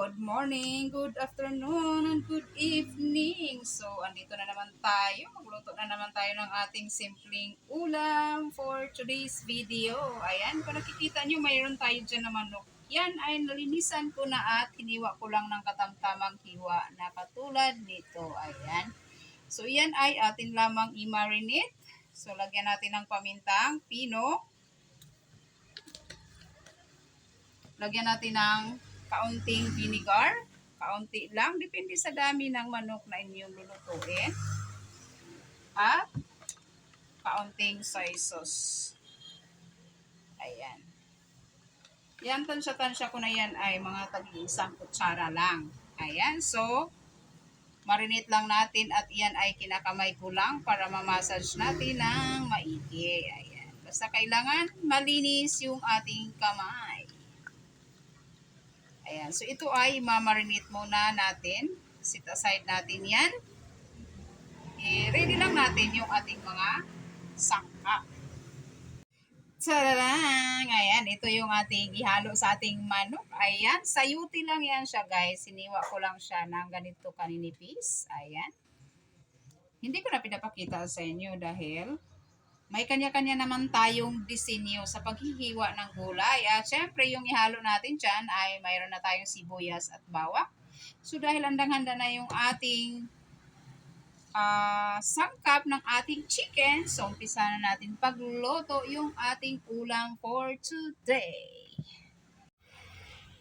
Good morning, good afternoon, and good evening. So, andito na naman tayo. Magluto na naman tayo ng ating simpleng ulam for today's video. Ayan, kung nakikita nyo, mayroon tayo dyan na manok. Yan ay nalinisan ko na at hiniwa ko lang ng katamtamang hiwa na katulad nito. Ayan. So, yan ay atin lamang i-marinate. So, lagyan natin ng pamintang, pino. Lagyan natin ng kaunting vinegar. Kaunti lang. Depende sa dami ng manok na inyong lulutuin. At kaunting soy sauce. Ayan. Yan, tansya-tansya ko na yan ay mga tag-iisang kutsara lang. Ayan, so, marinate lang natin at yan ay kinakamay ko lang para mamassage natin ng maigi. Ayan. Basta kailangan malinis yung ating kamay. Ayan. So, ito ay mamarinate muna natin. Sit aside natin yan. I-ready lang natin yung ating mga sangkap. Tararang! Ayan, ito yung ating ihalo sa ating manok. Ayan, sayuti lang yan siya guys. Siniwa ko lang siya ng ganito kaninipis. Ayan. Hindi ko na pinapakita sa inyo dahil may kanya-kanya naman tayong disenyo sa paghihiwa ng gulay. At syempre, yung ihalo natin dyan ay mayroon na tayong sibuyas at bawang. So dahil handang-handa na yung ating ah, sangkap ng ating chicken, so umpisa na natin pagluto yung ating ulam for today.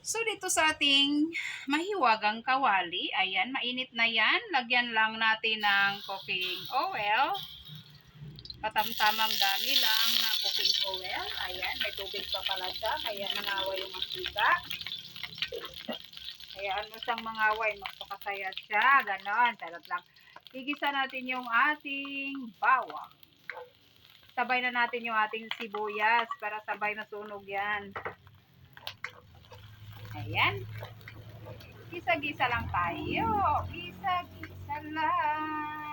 So dito sa ating mahiwagang kawali, ayan, mainit na yan. Lagyan lang natin ng cooking oil. Katamtamang dami lang na cooking oil. Ayan, may tubig pa pala siya, kaya nangawa yung makita. Hayaan mo siyang mangaway, magpakasaya siya, ganon, charot lang. Igisa natin yung ating bawang. Sabay na natin yung ating sibuyas para sabay masunog yan. Ayan. Gisa-gisa lang tayo. Gisa-gisa lang.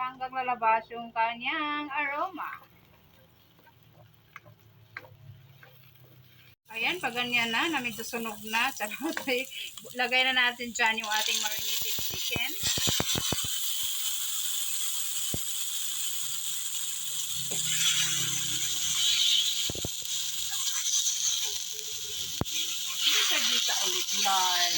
Hanggang lalabas yung kanyang aroma. Ayan, pag ganyan na, na medyo sunog na, charot, eh, lagay na natin dyan yung ating marinated chicken. Gisa-gisa ulit yan.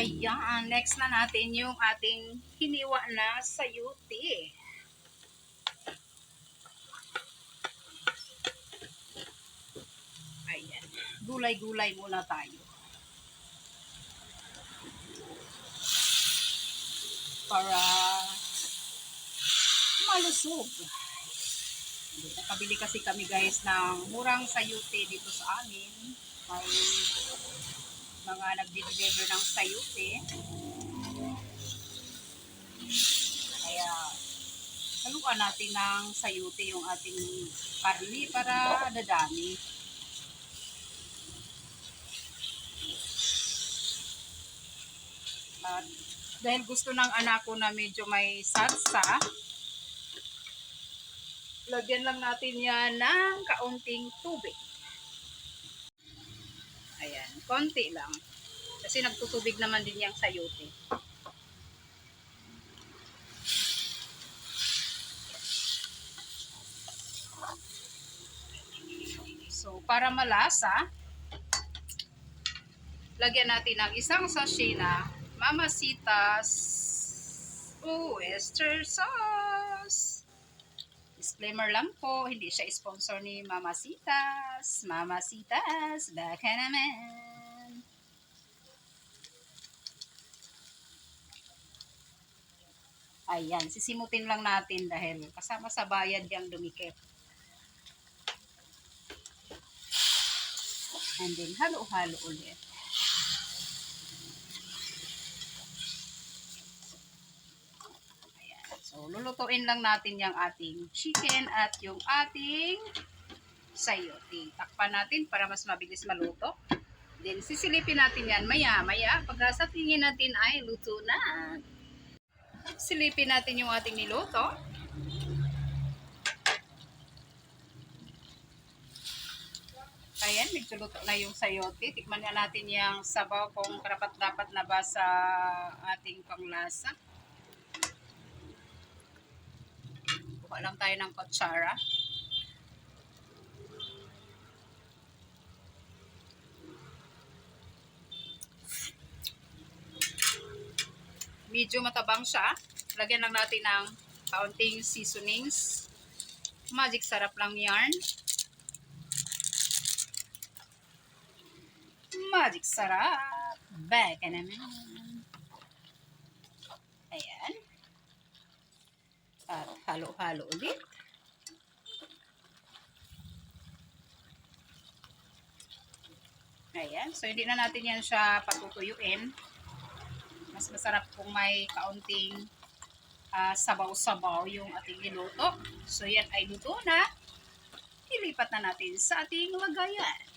Ayan, next na natin yung ating hiniwa na sayuti. Ayan, gulay-gulay muna tayo. Para malusog. Nakabili kasi kami guys ng murang sayuti dito sa amin. May mga nagdi-deliver ng sayuti. Kaya haluan natin ng sayuti yung ating karni para dadami. At dahil gusto ng anak ko na medyo may salsa, lagyan lang natin yan ng kaunting tubig. Konti lang. Kasi nagtutubig naman din yung sayote. So, para malasa, lagyan natin ng isang sachet na Mamasitas oyster sauce. Disclaimer lang po, hindi siya sponsor ni Mamasitas. Mamasitas, baka naman. Ayan, sisimutin lang natin dahil kasama sa bayad yung dumikit. And then, halo-halo ulit. Ayan. So, lulutuin lang natin yung ating chicken at yung ating sayote. Takpan natin para mas mabilis maluto. Then, sisilipin natin yan maya-maya. Pag sa tingin natin ay luto na. Silipin natin yung ating niluto. Ayan. Ayan, medyo luto na yung sayote. Tikman na natin yung sabaw kung karapat-dapat na ba sa ating panglasa. Kuha lang tayo ng kutsara. Medyo matabang siya. Lagyan lang natin ng kaunting seasonings. Magic sarap lang yarn. Magic sarap. Baka naman. Ayan. At halo-halo ulit. Ayan. So, hindi na natin yan siya patutuyuin. Mas masarap kung may kaunting ah, sabaw-sabaw yung ating niluto. So, yan ay luto na. Ilipat na natin sa ating lagayan.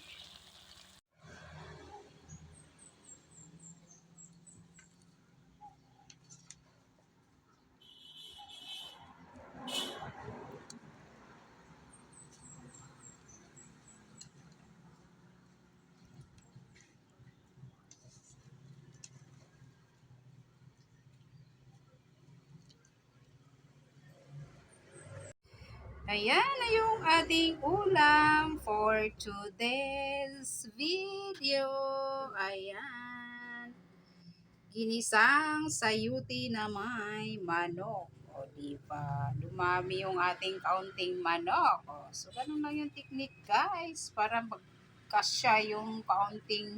Ayan na yung ating ulam for today's video. Ayan. Ginisang sayuti na may manok. O, diba? Dumami yung ating kaunting manok. O, so, ganun lang yung technique, guys. Para magkasya yung kaunting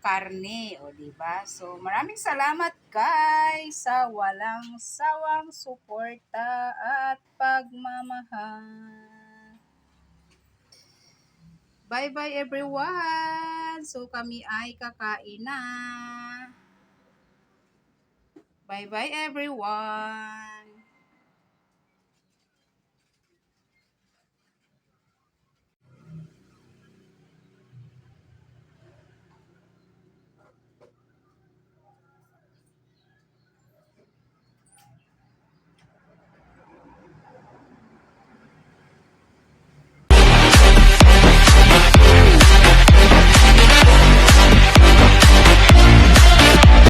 karne. O, diba? So, maraming salamat, guys, sa walang sawang suporta at pagmamahal. Bye-bye, everyone! So, kami ay kakain na. Bye-bye, everyone!